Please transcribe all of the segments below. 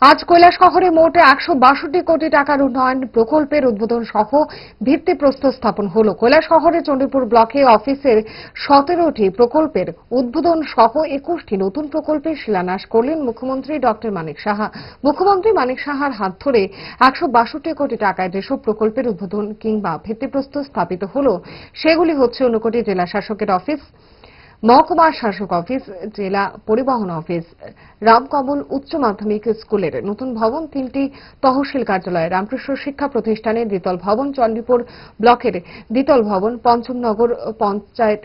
আজ শহরে মোট একশো বাষট্টি কোটি টাকার উন্নয়ন প্রকল্পের উদ্বোধন সহ ভিত্তিপ্রস্তর স্থাপন হল। শহরে চণ্ডীপুর ব্লকে অফিসের সতেরোটি প্রকল্পের উদ্বোধন সহ একুশটি নতুন প্রকল্পের শিলান্যাস করলেন মুখ্যমন্ত্রী ডক্টর মানিক সাহা। মুখ্যমন্ত্রী মানিক সাহার হাত ধরে একশো বাষট্টি কোটি টাকায় যেসব প্রকল্পের উদ্বোধন কিংবা ভিত্তিপ্রস্তর স্থাপিত হল, সেগুলি হচ্ছে ঊনকোটি জেলা শাসকের অফিস মহকুমা শাসক অফিস, জেলা পরিবহন অফিস, রামকমল উচ্চ মাধ্যমিক স্কুলের নতুন ভবন তিনটি তহসিল কার্যালয়, রামকৃষ্ণ শিক্ষা প্রতিষ্ঠানের দ্বিতল ভবন, চণ্ডীপুর ব্লকের দ্বিতল ভবন, পঞ্চমনগর পঞ্চায়েত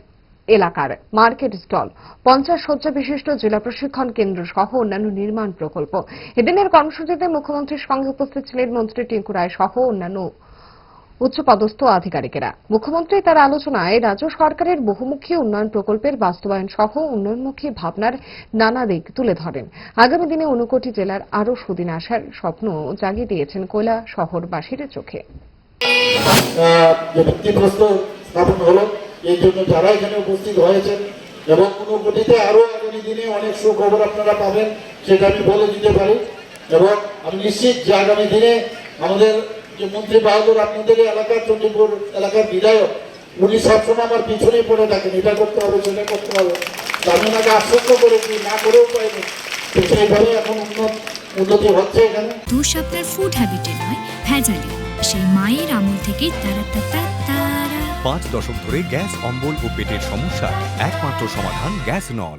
এলাকার মার্কেট স্টল পঞ্চাশ শয্যা বিশিষ্ট জেলা প্রশিক্ষণ কেন্দ্র সহ অন্যান্য নির্মাণ প্রকল্প। এদিনের কর্মসূচিতে মুখ্যমন্ত্রীর সঙ্গে উপস্থিত ছিলেন মন্ত্রী টিঙ্কু রায় সহ অন্যান্য উচ্চপদস্থ আধিকারিকেরা। মুখ্যমন্ত্রী তার আলোচনায় রাজ্য সরকারের বহুমুখী উন্নয়ন প্রকল্পের বাস্তবায়ন সহ উন্নয়নমুখী ভাবনার নানা দিক তুলে ধরেন। আগামী দিনে ঊনকোটি জেলার আরও সুদিন আসার স্বপ্ন জাগিয়ে দিয়েছেন কৈলা শহরবাসীর চোখে। এই জন্য যারা এখানে উপস্থিত হয়েছেন এবং কোনো গতিতে আরও আগামী দিনে অনেক সুখবর আপনারা পাবেন, সেটা আমি বলে দিতে পারি। এবং আমি নিশ্চিত যে আগামী দিনে আমাদের যে মন্ত্রী বাহাদুর আপনাদের এলাকার চণ্ডীপুর এলাকার বিধায়ক উনি সবসময় আমার পিছনেই পড়ে থাকেন। এটা করতে হবে সেটা করতে হবে। আমি ওনাকে আশ্বস্ত করেছি না করেও পাইনি। তো সেইভাবে এখন উন্নত উন্নতি হচ্ছে এখানে। দোষ আপনার ফুড হ্যাবিটে নয় ভেজালে। সেই মায়ের আমল থেকেই তারা তারা তারা পাঁচ দশক ধরে গ্যাস অম্বল ও পেটের সমস্যা। একমাত্র সমাধান গ্যাস নল।